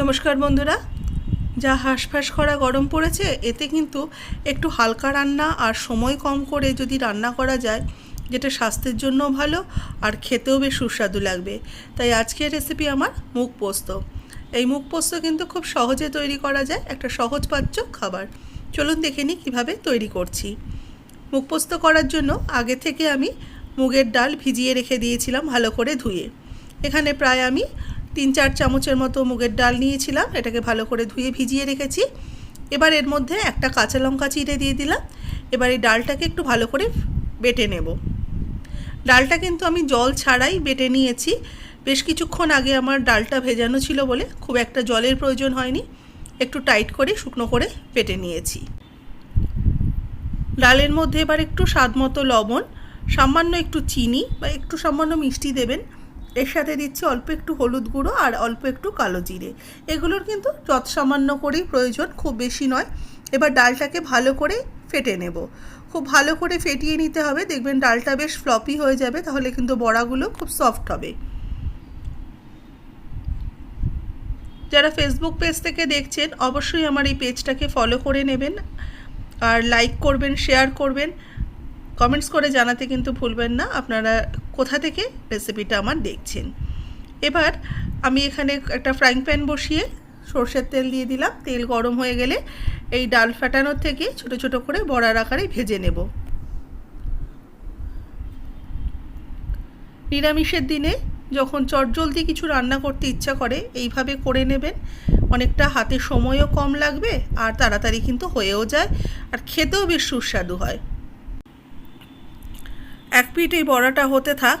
নমস্কার বন্ধুরা। যা হাঁসফাঁস করা গরম পড়েছে, এতে কিন্তু একটু হালকা রান্না আর সময় কম করে যদি রান্না করা যায়, যেটা স্বাস্থ্যের জন্য ভালো আর খেতেও বেশ সুস্বাদু লাগবে। তাই আজকের রেসিপি আমার মুগ পোস্ত। এই মুগ পোস্ত কিন্তু খুব সহজে তৈরি করা যায়, একটা সহজপাচ্য খাবার। চলুন দেখে নিই কীভাবে তৈরি করছি। মুগ পোস্ত করার জন্য আগে থেকে আমি মুগের ডাল ভিজিয়ে রেখে দিয়েছিলাম ভালো করে ধুয়ে। এখানে প্রায় আমি তিন চার চামচের মতো মুগের ডাল নিয়েছিলাম, এটাকে ভালো করে ধুয়ে ভিজিয়ে রেখেছি। এবার এর মধ্যে একটা কাঁচা লঙ্কা চিড়ে দিয়ে দিলাম। এবার এই ডালটাকে একটু ভালো করে বেটে নেব। ডালটা কিন্তু আমি জল ছাড়াই বেটে নিয়েছি। বেশ কিছুক্ষণ আগে আমার ডালটা ভেজানো ছিল বলে খুব একটা জলের প্রয়োজন হয়নি। একটু টাইট করে শুকনো করে বেটে নিয়েছি। ডালের মধ্যে এবার একটু স্বাদ মতো লবণ, সামান্য একটু চিনি বা একটু সামান্য মিষ্টি দেবেন। এর সাথে দিচ্ছি অল্প একটু হলুদ গুঁড়ো আর অল্প একটু কালো জিরে। এগুলোর কিন্তু যত সামান্য করেই প্রয়োজন, খুব বেশি নয়। এবার ডালটাকে ভালো করে ফেটে নেব। খুব ভালো করে ফেটিয়ে নিতে হবে। দেখবেন ডালটা বেশ ফ্লপি হয়ে যাবে, তাহলে কিন্তু বড়াগুলো খুব সফট হবে। যারা ফেসবুক পেজ থেকে দেখছেন, অবশ্যই আমার এই পেজটাকে ফলো করে নেবেন। আর লাইক করবেন, শেয়ার করবেন। কমেন্টস করে জানাতে কিন্তু ভুলবেন না। আপনারা কোথা থেকে রেসিপিটা আমার দেখছেন। এবার আমি এখানে একটা ফ্রাইং প্যান বসিয়ে সর্ষের তেল দিয়ে দিলাম। তেল গরম হয়ে গেলে এই ডাল ফাটানোর থেকে ছোট ছোট করে বড়ার আকারে ভেজে নেব। নিরামিষের দিনে যখন চটজলদি কিছু রান্না করতে ইচ্ছা করে, এইভাবে করে নেবেন। অনেকটা হাতে সময়ও কম লাগবে আর তাড়াতাড়ি কিন্তু হয়েও যায়। আর খেতেও বেশ সুস্বাদু হয়। এক পিঠ এই বড়াটা হতে থাক।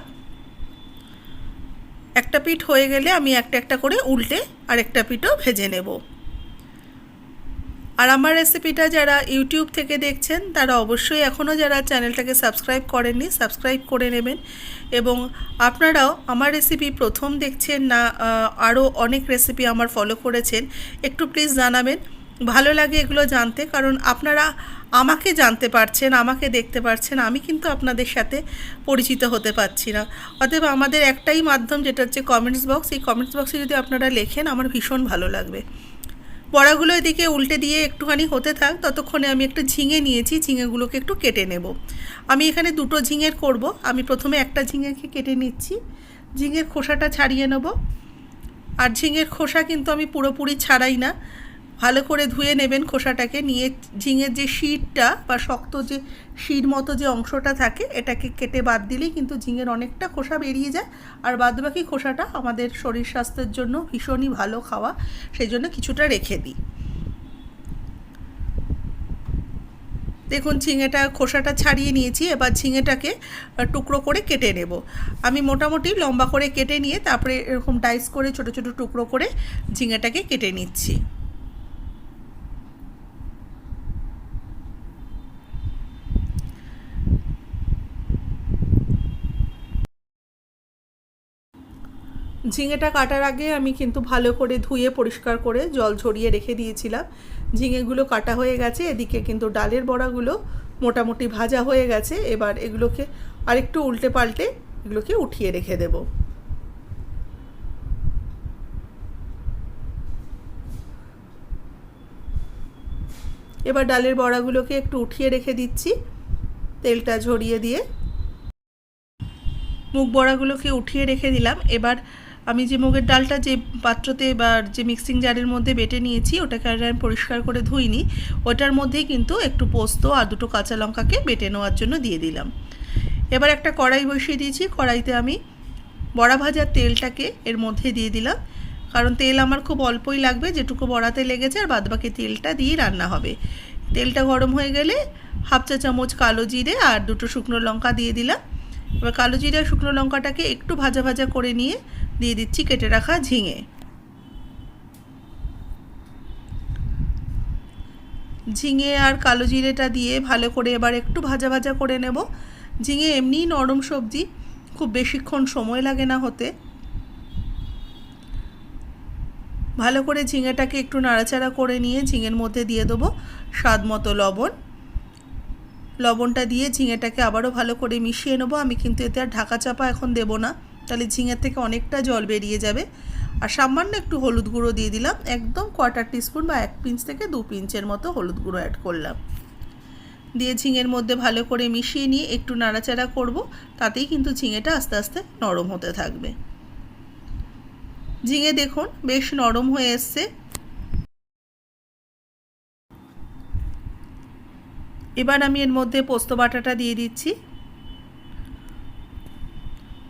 একটা পিঠ হয়ে গেলে আমি একটা একটা করে উল্টে আর একটা পিঠও ভেজে নেব। আর আমার রেসিপিটা যারা ইউটিউব থেকে দেখছেন, তারা অবশ্যই এখনও যারা চ্যানেলটাকে সাবস্ক্রাইব করেননি, সাবস্ক্রাইব করে নেবেন। এবং আপনারাও আমার রেসিপি প্রথম দেখছেন না আরও অনেক রেসিপি আমার ফলো করেছেন, একটু প্লিজ জানাবেন। ভালো লাগে এগুলো জানতে, কারণ আপনারা আমাকে জানতে পারছেন, আমাকে দেখতে পারছেন, আমি কিন্তু আপনাদের সাথে পরিচিত হতে পারছি না। অতএব আমাদের একটাই মাধ্যম যেটা হচ্ছে কমেন্টস বক্স এই কমেন্টস বক্সে যদি আপনারা লেখেন, আমার ভীষণ ভালো লাগবে। বড়াগুলো এদিকে উল্টে দিয়ে একটুখানি হতে থাক, ততক্ষণে আমি একটা ঝিঙে নিয়েছি, ঝিঙেগুলোকে একটু কেটে নেব। আমি এখানে দুটো ঝিঙের করব, আমি প্রথমে একটা ঝিঙেকে কেটে নিচ্ছি। ঝিঙের খোসাটা ছাড়িয়ে নেব। আর ঝিঙের খোসা কিন্তু আমি পুরোপুরি ছাড়াই না ভালো করে ধুয়ে নেবেন খোসাটাকে, নিয়ে ঝিঙের যে শিরটা বা শক্ত যে শির মতো যে অংশটা থাকে, এটাকে কেটে বাদ দিলেই কিন্তু ঝিঙের অনেকটা খোসা বেরিয়ে যায়। আর বাদবাকি খোসাটা আমাদের শরীর স্বাস্থ্যের জন্য ভীষণই ভালো খাওয়া, সেই জন্য কিছুটা রেখে দিই। দেখুন, ঝিঙেটা, খোসাটা ছাড়িয়ে নিয়েছি, এবার ঝিঙেটাকে টুকরো করে কেটে নেব। আমি মোটামুটি লম্বা করে কেটে নিয়ে, তারপরে এরকম ডাইস করে ছোট ছোট টুকরো করে ঝিঙেটাকে কেটে নিচ্ছি। ঝিঙেটা কাটার আগে আমি কিন্তু ভালো করে ধুয়ে পরিষ্কার করে জল ঝরিয়ে রেখে দিয়েছিলাম। ঝিঙেগুলো কাটা হয়ে গেছে, এদিকে কিন্তু ডালের বড়াগুলো মোটামুটি ভাজা হয়ে গেছে। এবার এগুলোকে আরেকটু উল্টে পাল্টে এগুলোকে উঠিয়ে রেখে দেব। এবার ডালের বড়াগুলোকে একটু উঠিয়ে রেখে দিচ্ছি, তেলটা ঝরিয়ে দিয়ে। মুগ বড়াগুলোকে উঠিয়ে রেখে দিলাম। এবার আমি যে মুগের ডালটা যে পাত্রতে বা যে মিক্সিং জারের মধ্যে বেটে নিয়েছি, ওটাকে আর আমি পরিষ্কার করে ধুইনি। ওটার মধ্যেই কিন্তু একটু পোস্ত আর দুটো কাঁচা লঙ্কাকে বেটে নেওয়ার জন্য দিয়ে দিলাম। এবার একটা কড়াই বসিয়ে দিয়েছি। কড়াইতে আমি বড়া ভাজার তেলটাকে এর মধ্যে দিয়ে দিলাম। কারণ তেল আমার খুব অল্পই লাগবে, যেটুকু বড়াতে লেগেছে, আর বাদবাকি তেলটা দিয়েই রান্না হবে। তেলটা গরম হয়ে গেলে হাফ চা চামচ কালো জিরে আর দুটো শুকনো লঙ্কা দিয়ে দিলাম। এবার কালো জিরা শুকনো লঙ্কাটাকে একটু ভাজা ভাজা করে নিয়ে দিয়ে দিচ্ছি কেটে রাখা ঝিঙে। ঝিঙে আর কালো জিরেটা দিয়ে ভালো করে এবার একটু ভাজা ভাজা করে নেব। ঝিঙে এমনিই নরম সবজি, খুব বেশিক্ষণ সময় লাগে না হতে। ভালো করে ঝিঙেটাকে একটু নাড়াচাড়া করে নিয়ে ঝিঙের মধ্যে দিয়ে দেবো স্বাদ মতো লবণ। লবণটা দিয়ে ঝিঙেটাকে আবারও ভালো করে মিশিয়ে নেব। আমি কিন্তু এতে আর ঢাকা চাপা এখন দেবো না। তাহলে ঝিঙের থেকে অনেকটা জল বেরিয়ে যাবে। আর সামান্য একটু হলুদ গুঁড়ো দিয়ে দিলাম। একদম কোয়ার্টার টিস্পুন বা এক পিঞ্চ থেকে দু পিঞ্চের মতো হলুদ গুঁড়ো অ্যাড করলাম। দিয়ে ঝিঙের মধ্যে ভালো করে মিশিয়ে নিয়ে একটু নাড়াচাড়া করব। তাতেই কিন্তু ঝিঙেটা আস্তে আস্তে নরম হতে থাকবে। ঝিঙে দেখুন, বেশ নরম হয়ে এসছে। এবার আমি এর মধ্যে পোস্ত বাটাটা দিয়ে দিচ্ছি।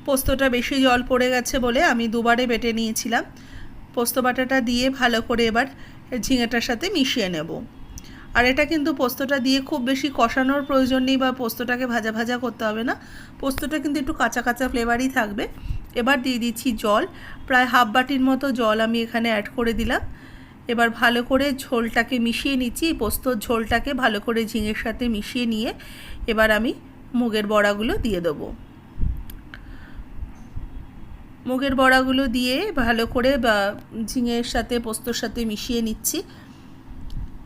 পোস্তটা বেশি জল পড়ে গেছে বলে আমি দুবারে বেটে নিয়েছিলাম। পোস্ত বাটাটা দিয়ে ভালো করে এবার ঝিঙেটার সাথে মিশিয়ে নেব। আর এটা কিন্তু পোস্তটা দিয়ে খুব বেশি কষানোর প্রয়োজন নেই বা পোস্তটাকে ভাজা ভাজা করতে হবে না। পোস্তটা কিন্তু একটু কাঁচা কাঁচা ফ্লেভারই থাকবে। এবার দিয়ে দিচ্ছি জল। প্রায় হাফ বাটির মতো জল আমি এখানে অ্যাড করে দিলাম। এবার ভালো করে ঝোলটাকে মিশিয়ে নিচ্ছি পোস্তর ঝোলটাকে ভালো করে ঝিঙের সাথে মিশিয়ে নিয়ে এবার আমি মুগের বড়াগুলো দিয়ে দেবো। মুগের বড়াগুলো দিয়ে ভালো করে বা ঝিঙের সাথে, পোস্তর সাথে মিশিয়ে নিচ্ছি।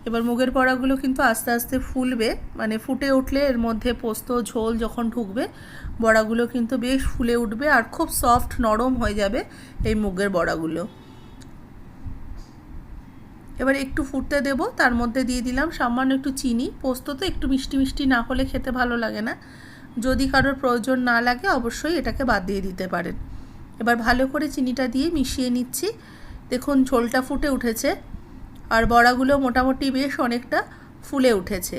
এবার মুগের বড়াগুলো কিন্তু আস্তে আস্তে ফুলবে মানে ফুটে উঠলে এর মধ্যে পোস্ত, ঝোল যখন ঢুকবে, বড়াগুলো কিন্তু বেশ ফুলে উঠবে আর খুব সফট নরম হয়ে যাবে এই মুগের বড়াগুলো। এবার একটু ফুটতে দেব, তার মধ্যে দিয়ে দিলাম সামান্য একটু চিনি। পোস্ত তো একটু মিষ্টি মিষ্টি না হলে খেতে ভালো লাগে না। যদি কারোর প্রয়োজন না লাগে, অবশ্যই এটাকে বাদ দিয়ে দিতে পারেন। এবার ভালো করে চিনিটা দিয়ে মিশিয়ে নিচ্ছি। দেখুন, ঝোলটা ফুটে উঠেছে আর বড়াগুলো মোটামুটি বেশ অনেকটা ফুলে উঠেছে।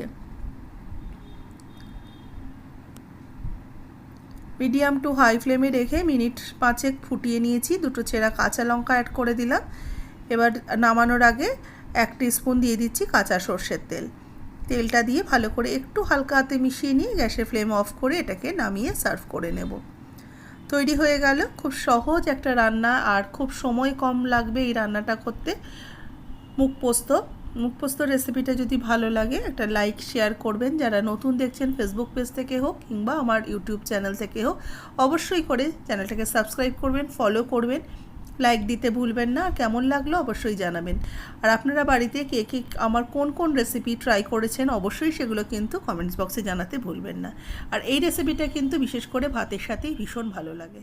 মিডিয়াম টু হাই ফ্লেমে রেখে মিনিট পাঁচেক ফুটিয়ে নিয়েছি। দুটো ছেঁড়া কাঁচা লঙ্কা অ্যাড করে দিলাম। এবার নামানোর আগে এক স্পুন দিয়ে দিচ্ছি কাঁচা সর্ষের তেল। তেলটা দিয়ে ভালো করে একটু হালকা হাতে মিশিয়ে নিয়ে গ্যাসের ফ্লেম অফ করে এটাকে নামিয়ে সার্ভ করে নেব। তৈরি হয়ে গেল খুব সহজ একটা রান্না আর খুব সময় কম লাগবে এই রান্নাটা করতে। মুখ পোস্ত। মুখ পোস্ত রেসিপিটা যদি ভালো লাগে একটা লাইক, শেয়ার করবেন। যারা নতুন দেখছেন ফেসবুক পেজ থেকে হোক কিংবা আমার ইউটিউব চ্যানেল থেকে হোক, অবশ্যই করে চ্যানেলটাকে সাবস্ক্রাইব করবেন ফলো করবেন। লাইক দিতে ভুলবেন না, কেমন লাগল অবশ্যই জানাবেন। আর আপনারা বাড়িতে কে কে, আমার কোন কোন রেসিপি ট্রাই করেছেন অবশ্যই সেগুলো কিন্তু কমেন্টস বক্সে জানাতে ভুলবেন না। আর এই রেসিপিটা কিন্তু বিশেষ করে ভাতের সাথেই ভীষণ ভালো লাগে।